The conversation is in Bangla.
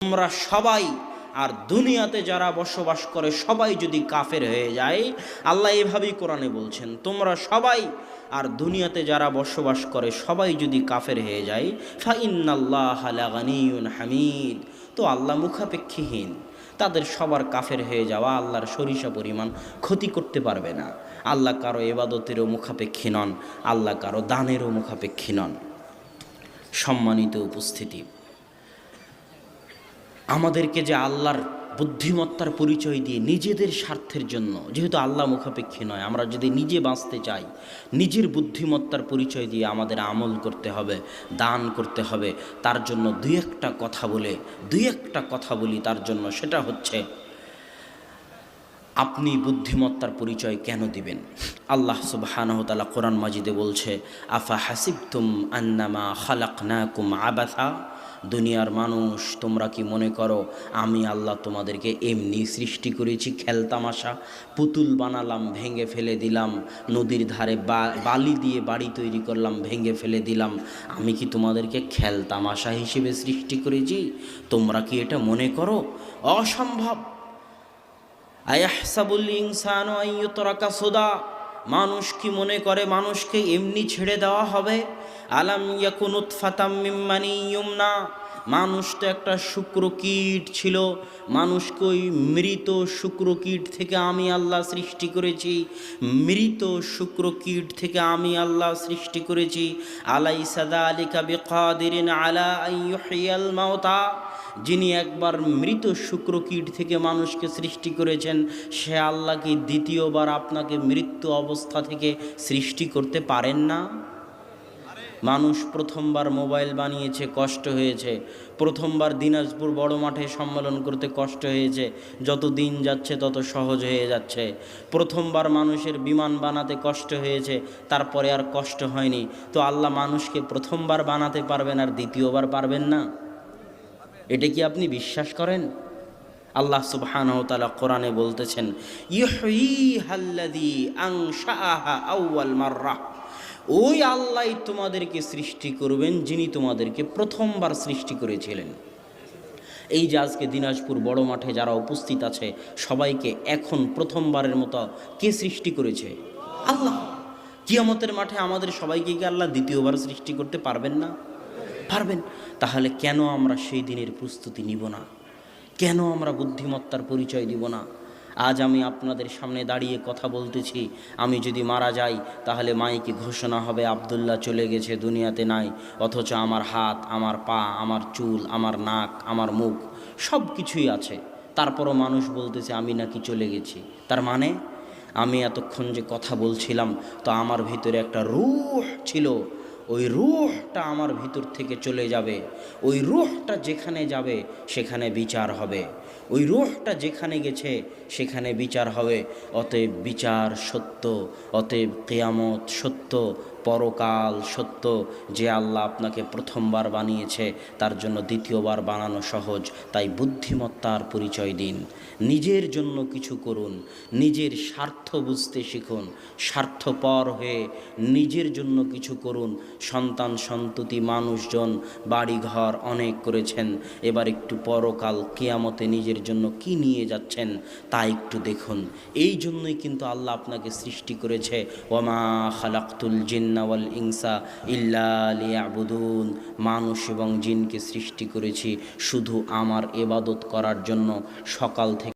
তোমরা সবাই আর দুনিয়াতে যারা বসবাস করে সবাই যদি কাফের হয়ে যায়, আল্লাহ এভাবেই কোরআনে বলছেন, তোমরা সবাই আর দুনিয়াতে যারা বসবাস করে সবাই যদি কাফের হয়ে যায়, ফাইন্নাল্লাহ গানিউন হামিদ। তো আল্লাহ মুখাপেক্ষীহীন। তাদের সবার কাফের হয়ে যাওয়া আল্লাহর সরিষা পরিমাণ ক্ষতি করতে পারবে না। আল্লাহ কারও এবাদতেরও মুখাপেক্ষী নন, আল্লাহ কারও দানেরও মুখাপেক্ষী নন। সম্মানিত উপস্থিতি। আমাদেরকে যে আল্লাহর বুদ্ধিমত্তার পরিচয় দিয়ে নিজেদের স্বার্থের জন্য, যেহেতু আল্লাহ মুখাপেক্ষী নয়, আমরা যদি নিজে বাঁচতে চাই, নিজের বুদ্ধিমত্তার পরিচয় দিয়ে আমাদের আমল করতে হবে, দান করতে হবে, তার জন্য দুই একটা কথা বলে, দুই একটা কথা বলি তার জন্য, সেটা হচ্ছে, আপনি বুদ্ধিমত্তার পরিচয় কেন দিবেন? আল্লাহ সুবাহানহতালা কোরআন মাজিদে বলছে আফা হাসিবতুম আন্নামা খালাক নাকুম আবাথা দুনিয়ার মানুষ, তোমরা কি মনে করো, আমি আল্লাহ তোমাদেরকে এমনি সৃষ্টি করেছি খেলতামাশা পুতুল বানালাম, ভেঙে ফেলে দিলাম, নদীর ধারে বালি দিয়ে বাড়ি তৈরি করলাম, ভেঙে ফেলে দিলাম, আমি কি তোমাদেরকে খেলতামাশা হিসেবে সৃষ্টি করেছি? তোমরা কি এটা মনে করো? অসম্ভব। আয়াহসাবুল ইনসান সুদা। মানুষ কি মনে করে মানুষকে এমনি ছেড়ে দেওয়া হবে? আলাম ইয়াকুন উৎফাতাম মিম্মানি ইয়ুমনা মানুষ তো একটা শুক্রকীট ছিল। মানুষকে ওই মৃত শুক্রকীট থেকে আমি আল্লাহ সৃষ্টি করেছি। মৃত শুক্রকীট থেকে আমি আল্লাহ সৃষ্টি করেছি। আলাই সাদা আলিকা বিকাদিরিন আলা আইয়ুহিয়াল মাউতা। যিনি একবার মৃত শুক্রকীট থেকে মানুষকে সৃষ্টি করেছেন, সে আল্লাহ কি দ্বিতীয়বার আপনাকে মৃত্যু অবস্থা থেকে সৃষ্টি করতে পারেন না? মানুষ প্রথমবার মোবাইল বানিয়েছে, কষ্ট হয়েছে। প্রথমবার দিনাজপুর বড় মাঠে সম্মেলন করতে কষ্ট হয়েছে। যত দিন যাচ্ছে, তত সহজ হয়ে যাচ্ছে। প্রথমবার মানুষের বিমান বানাতে কষ্ট হয়েছে, তারপরে আর কষ্ট হয়নি। তো আল্লাহ মানুষকে প্রথমবার বানাতে পারবেন আর দ্বিতীয়বার পারবেন না? এটা কি আপনি বিশ্বাস করেন? আল্লাহ সুবহানাহু ওয়া তাআলা কোরআনে বলতেছেন ওই আল্লাহ তোমাদেরকে সৃষ্টি করবেন যিনি তোমাদেরকে প্রথমবার সৃষ্টি করেছিলেন। এই যে আজকে দিনাজপুর বড় মাঠে যারা উপস্থিত আছে, সবাইকে এখন প্রথমবারের মতো কে সৃষ্টি করেছে? আল্লাহ! কিয়ামতের মাঠে আমাদের সবাইকে কি আল্লাহ দ্বিতীয়বার সৃষ্টি করতে পারবেন না? পারবেন? তাহলে কেন আমরা সেই দিনের প্রস্তুতি নিব না? কেন আমরা বুদ্ধিমত্তার পরিচয় দিব না? আজ আমি আপনাদের সামনে দাঁড়িয়ে কথা বলতেছি। আমি যদি মারা যাই, তাহলে মাইকে ঘোষণা হবে, আবদুল্লাহ চলে গেছে, দুনিয়াতে নাই। অথচ আমার হাত, আমার পা, আমার চুল, আমার নাক, আমার মুখ সব কিছুই আছে। তারপরও মানুষ বলতেছে, আমি নাকি চলে গেছি। তার মানে আমি এতক্ষণ যে কথা বলছিলাম, তো আমার ভিতরে একটা রূহ ছিল। ওই রুহটা আমার ভিতর থেকে চলে যাবে। ওই রুহটা যেখানে যাবে, সেখানে বিচার হবে। ওই রুহটা যেখানে গেছে, সেখানে বিচার হবে। অতএব বিচার সত্য, অতএব কেয়ামত সত্য পরকাল সত্য যে আল্লাহ আপনাকে প্রথমবার বানিয়েছে, তার জন্য দ্বিতীয়বার বানানো সহজ, তাই বুদ্ধিমত্তার পরিচয় দিন। নিজের জন্য কিছু করুন, নিজের স্বার্থ বুঝতে শিখুন, স্বার্থপর হয়ে নিজের জন্য কিছু করুন। সন্তান সন্ততি মানুষজন বাড়িঘর অনেক করেছেন, এবার একটু পরকাল কেয়ামতে নিজের জন্য কি নিয়ে যাচ্ছেন তা একটু দেখুন। এই জন্যই কিন্তু আল্লাহ আপনাকে সৃষ্টি করেছে, ওমা খালাক্তুল জিন্নাওয়াল ইংসা ইল্লা মানুষ এবং জিনকে সৃষ্টি করেছি শুধু আমার এবাদত করার জন্য সকাল থেকে